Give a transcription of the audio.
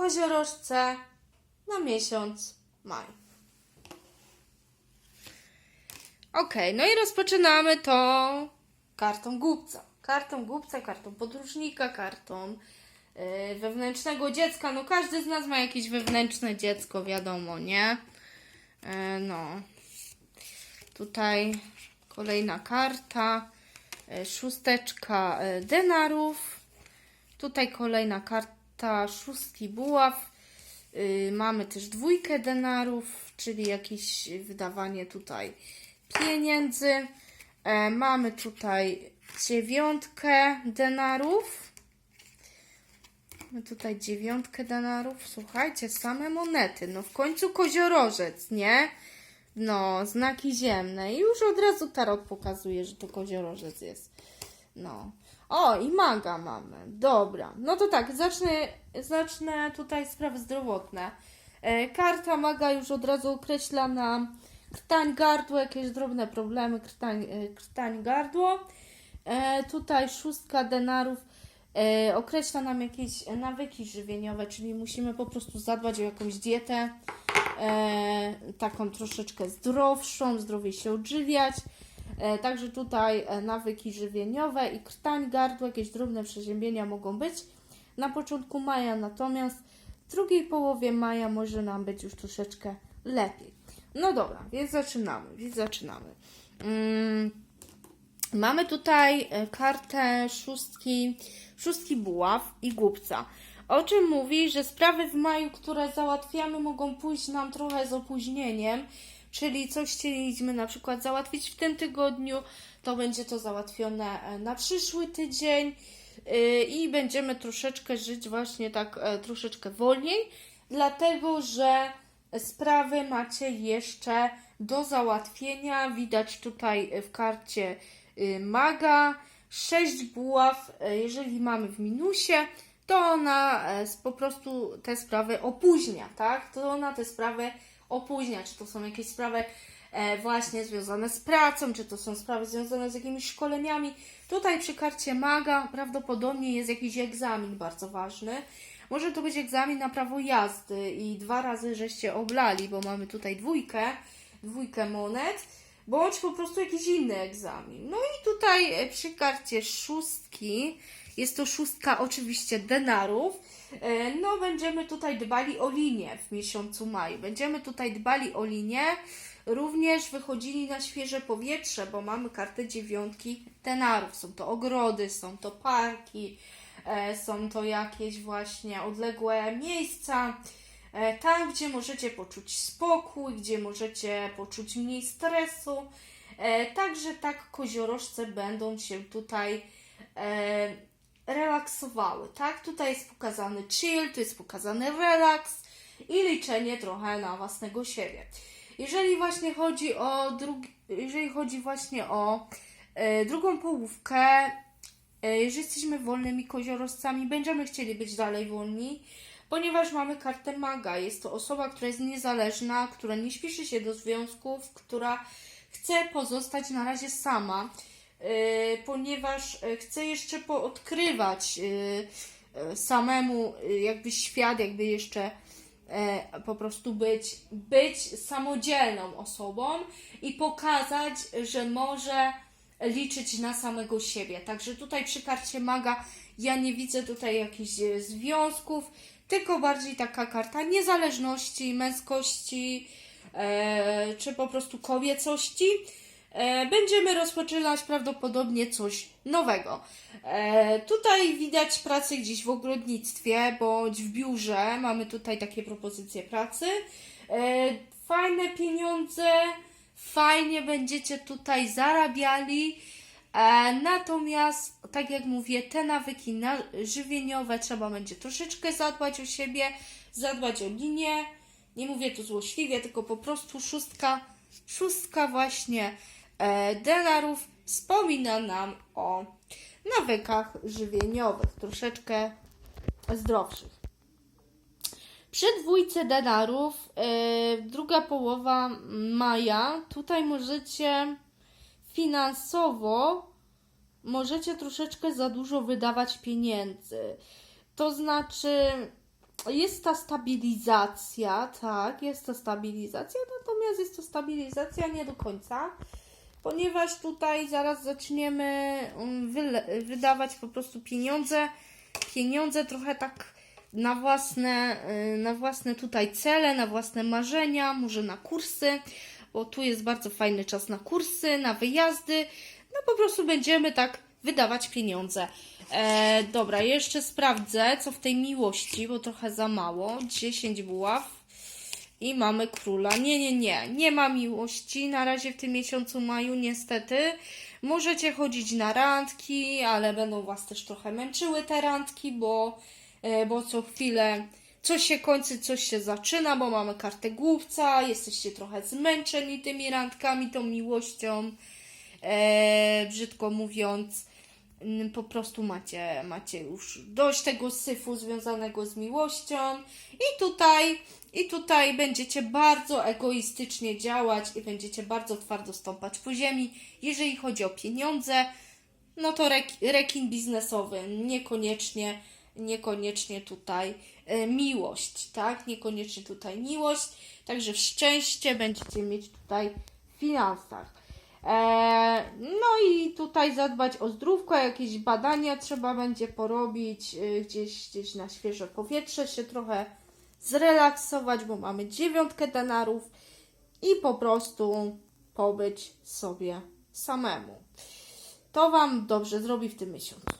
koziorożce na miesiąc maj. Ok, no i rozpoczynamy to kartą głupca. Kartą głupca, kartą podróżnika, kartą yy, wewnętrznego dziecka. No każdy z nas ma jakieś wewnętrzne dziecko, wiadomo, nie? Yy, no. Tutaj kolejna karta. Yy, szósteczka yy, denarów. Tutaj kolejna karta szóstki buław. Yy, mamy też dwójkę denarów, czyli jakieś wydawanie tutaj pieniędzy. E, mamy tutaj dziewiątkę denarów. Mamy tutaj dziewiątkę denarów. Słuchajcie, same monety. No w końcu koziorożec, nie? No, znaki ziemne. I już od razu tarot pokazuje, że to koziorożec jest. No. O, i maga mamy. Dobra. No to tak, zacznę, zacznę tutaj sprawy zdrowotne. E, karta maga już od razu określa nam krtań gardło, jakieś drobne problemy, krtań, e, krtań gardło. E, tutaj szóstka denarów e, określa nam jakieś nawyki żywieniowe, czyli musimy po prostu zadbać o jakąś dietę, e, taką troszeczkę zdrowszą, zdrowiej się odżywiać. E, Także tutaj e, nawyki żywieniowe i krtań gardła, jakieś drobne przeziębienia mogą być na początku maja, natomiast w drugiej połowie maja może nam być już troszeczkę lepiej. No dobra, więc zaczynamy, więc zaczynamy. Mm, mamy tutaj e, kartę szóstki, szóstki buław i głupca. O czym mówi, że sprawy w maju, które załatwiamy, mogą pójść nam trochę z opóźnieniem, czyli coś chcieliśmy na przykład załatwić w tym tygodniu, to będzie to załatwione e, na przyszły tydzień yy, i będziemy troszeczkę żyć właśnie tak e, troszeczkę wolniej, dlatego że sprawy macie jeszcze do załatwienia. Widać tutaj w karcie y, maga 6 buław. E, Jeżeli mamy w minusie, to ona e, po prostu te sprawy opóźnia, tak? To ona te sprawy opóźnia. Czy to są jakieś sprawy e, właśnie związane z pracą, czy to są sprawy związane z jakimiś szkoleniami. Tutaj przy karcie maga prawdopodobnie jest jakiś egzamin bardzo ważny. Może to być egzamin na prawo jazdy i dwa razy żeście oblali, bo mamy tutaj dwójkę, dwójkę monet, bądź po prostu jakiś inny egzamin. No i tutaj e, przy karcie szóstki, jest to szóstka oczywiście denarów, no będziemy tutaj dbali o linię w miesiącu maju. Będziemy tutaj dbali o linię, również wychodzili na świeże powietrze, bo mamy kartę dziewiątki denarów. Są to ogrody, są to parki, e, są to jakieś właśnie odległe miejsca, e, tam gdzie możecie poczuć spokój, gdzie możecie poczuć mniej stresu. E, Także tak koziorożce będą się tutaj e, relaksowały, tak? Tutaj jest pokazany chill, tu jest pokazany relaks i liczenie trochę na własnego siebie. Jeżeli właśnie chodzi o drugi, jeżeli chodzi właśnie o e, drugą połówkę, e, jeżeli jesteśmy wolnymi koziorożcami, będziemy chcieli być dalej wolni, ponieważ mamy kartę maga. Jest to osoba, która jest niezależna, która nie śpieszy się do związków, która chce pozostać na razie sama, ponieważ e, chce jeszcze poodkrywać e, samemu jakby świat, jakby jeszcze e, po prostu być, być samodzielną osobą i pokazać, że może liczyć na samego siebie. Także tutaj przy karcie maga ja nie widzę tutaj jakichś e, związków, tylko bardziej taka karta niezależności, męskości, e, czy po prostu kobiecości. E, będziemy rozpoczynać prawdopodobnie coś nowego. E, tutaj widać pracę gdzieś w ogrodnictwie bądź w biurze. Mamy tutaj takie propozycje pracy. E, fajne pieniądze, fajnie będziecie tutaj zarabiali. Natomiast, tak jak mówię, te nawyki na, żywieniowe trzeba będzie troszeczkę zadbać o siebie, zadbać o linię. Nie mówię tu złośliwie, tylko po prostu szóstka, szóstka właśnie denarów wspomina nam o nawykach żywieniowych, troszeczkę zdrowszych. Przy dwójce denarów, e, druga połowa maja, tutaj możecie finansowo możecie troszeczkę za dużo wydawać pieniędzy. To znaczy, jest ta stabilizacja, tak, jest to stabilizacja, natomiast jest to stabilizacja nie do końca, ponieważ tutaj zaraz zaczniemy mm, wydawać po prostu pieniądze, pieniądze trochę tak na własne, y, na własne tutaj cele, na własne marzenia, może na kursy, bo tu jest bardzo fajny czas na kursy, na wyjazdy, no po prostu będziemy tak wydawać pieniądze. E, dobra, jeszcze sprawdzę, co w tej miłości, bo trochę za mało. 10 buław. I mamy króla. Nie, nie, nie. Nie ma miłości na razie w tym miesiącu maju, niestety. Możecie chodzić na randki, ale będą Was też trochę męczyły te randki, bo, e, bo co chwilę coś się kończy, coś się zaczyna, bo mamy kartę głupca. Jesteście trochę zmęczeni tymi randkami, tą miłością. E, brzydko mówiąc mm, po prostu macie, macie już dość tego syfu związanego z miłością i tutaj, i tutaj będziecie bardzo egoistycznie działać i będziecie bardzo twardo stąpać po ziemi. Jeżeli chodzi o pieniądze, no to rek, rekin biznesowy, niekoniecznie, niekoniecznie tutaj e, miłość, tak? Niekoniecznie tutaj miłość, także szczęście będziecie mieć tutaj w finansach. E, no i tutaj zadbać o zdrówko, jakieś badania trzeba będzie porobić, y, gdzieś, gdzieś na świeże powietrze się trochę zrelaksować, bo mamy dziewiątkę denarów i po prostu pobyć sobie samemu. To Wam dobrze zrobi w tym miesiącu.